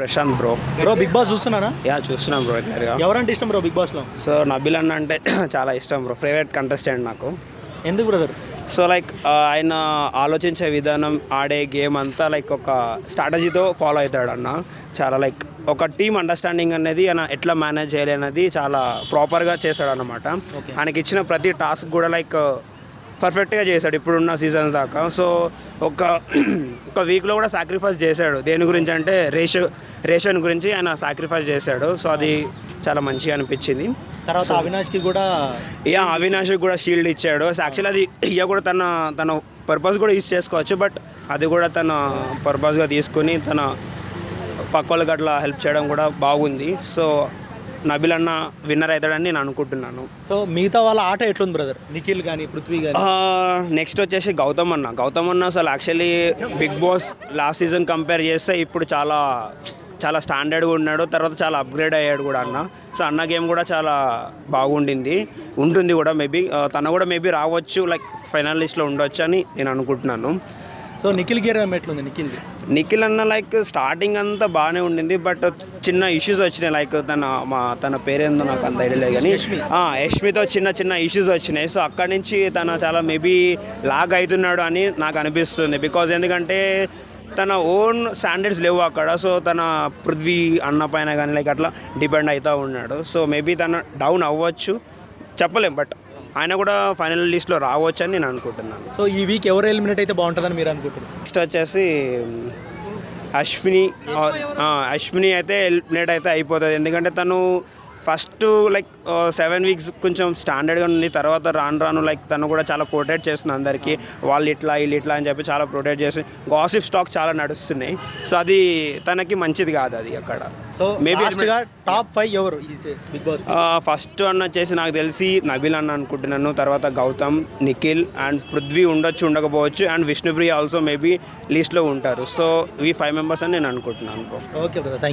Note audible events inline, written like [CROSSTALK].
Prashant bro. Bro Bigg Boss చూస్తున్నారా? Yeah చూస్తున్నాం bro రెగ్యులర్గా ఎవరంటే ఇష్టం బ్రో బిగ్ బాస్లో? సో నబిల్ అన్న అంటే [CLEARS THROAT] చాలా ఇష్టం బ్రో. ఫేవరెట్ కంటెస్టెంట్ నాకు. ఎందుకు బ్రదర్ సో లైక్ ఆయన ఆలోచించే విధానం ఆడే గేమ్ అంతా లైక్ ఒక స్ట్రాటజీతో ఫాలో అవుతాడు అన్న. చాలా లైక్ ఒక టీమ్ అండర్స్టాండింగ్ అనేది ఆయన ఎట్లా మేనేజ్ చేయాలి అనేది చాలా ప్రాపర్గా చేశాడు అనమాట. ఆయనకి ఇచ్చిన ప్రతి టాస్క్ కూడా లైక్ పర్ఫెక్ట్గా చేశాడు ఇప్పుడున్న సీజన్ దాకా. సో ఒక ఒక వీక్లో కూడా సాక్రిఫైస్ చేశాడు. దేని గురించి అంటే రేషో రేషన్ గురించి ఆయన సాక్రిఫైస్ చేశాడు. సో అది చాలా మంచిగా అనిపించింది. తర్వాత అవినాష్కి కూడా ఇక అవినాష్ కూడా షీల్డ్ ఇచ్చాడు. యాక్చువల్ అది ఇక కూడా తన తన పర్పస్ కూడా యూజ్ చేసుకోవచ్చు. బట్ అది కూడా తన పర్పస్గా తీసుకుని తన పక్క వాళ్ళకి అట్లా హెల్ప్ చేయడం కూడా బాగుంది. సో నబిల్ అన్న విన్నర్ అవుతాడని నేను అనుకుంటున్నాను. సో మిగతా వాళ్ళ ఆట ఎట్లుంది బ్రదర్ నిఖిల్ కానీ పృథ్వీ కానీ నెక్స్ట్ వచ్చేసి గౌతమ్ అన్న. గౌతమ్ అన్న అసలు actually Bigg Boss last season compare చేస్తే ఇప్పుడు చాలా చాలా స్టాండర్డ్గా ఉన్నాడు. తర్వాత చాలా అప్గ్రేడ్ అయ్యాడు కూడా అన్న. సో అన్న గేమ్ కూడా చాలా బాగుండింది. ఉంటుంది కూడా మేబీ తను కూడా మేబీ రావచ్చు లైక్ ఫైనల్ లిస్ట్లో ఉండొచ్చు అని నేను అనుకుంటున్నాను. సో నిఖిల్ గేర్ ఎట్లుంది నిఖిల్ది? నిఖిల్ అన్న లైక్ స్టార్టింగ్ అంతా బాగానే ఉండింది బట్ చిన్న ఇష్యూస్ వచ్చినాయి లైక్ తన మా తన పేరేందో నాకు అంత ఐడియా లేదు కానీ యష్మితో చిన్న చిన్న ఇష్యూస్ వచ్చినాయి. సో అక్కడి నుంచి తన చాలా మేబీ లాగ్ అవుతున్నాడు అని నాకు అనిపిస్తుంది బికాజ్ ఎందుకంటే తన ఓన్ స్టాండర్డ్స్ లేవు అక్కడ. సో తన పృథ్వీ అన్న పైన కానీ లైక్ అట్లా డిపెండ్ అవుతూ ఉన్నాడు. సో మేబీ తన డౌన్ అవ్వచ్చు చెప్పలేం బట్ ఆయన కూడా ఫైనల్ లిస్ట్లో రావచ్చు అని నేను అనుకుంటున్నాను. సో ఈ వీక్ ఎవరు ఎలిమినేట్ అయితే బాగుంటుందని మీరు అనుకుంటున్నారు? నెక్స్ట్ వచ్చేసి అశ్విని అశ్విని అయితే ఎలిమినేట్ అయితే అయిపోతుంది. ఎందుకంటే తను ఫస్ట్ లైక్ సెవెన్ వీక్స్ కొంచెం స్టాండర్డ్గా ఉంది తర్వాత రాను రాను లైక్ తను కూడా చాలా ప్రొటెక్ట్ చేస్తుంది అందరికీ. వాళ్ళు ఇట్లా వీళ్ళు ఇట్లా అని చెప్పి చాలా ప్రొటెక్ట్ చేస్తుంది. గాసిప్ స్టాక్ చాలా నడుస్తున్నాయి. సో అది తనకి మంచిది కాదు అది అక్కడ. సో మేబీ టాప్ ఫైవ్ ఎవరు బిగ్ బాస్ ఫస్ట్ అన్న వచ్చేసి నాకు తెలిసి నబిల్ అన్న అనుకుంటున్నాను తర్వాత గౌతమ్ నిఖిల్ అండ్ పృథ్వీ ఉండొచ్చు ఉండకపోవచ్చు అండ్ విష్ణుప్రియ ఆల్సో మేబీ లిస్ట్లో ఉంటారు. సో ఈ ఫైవ్ మెంబర్స్ అని నేను అనుకుంటున్నాను. Okay brother thank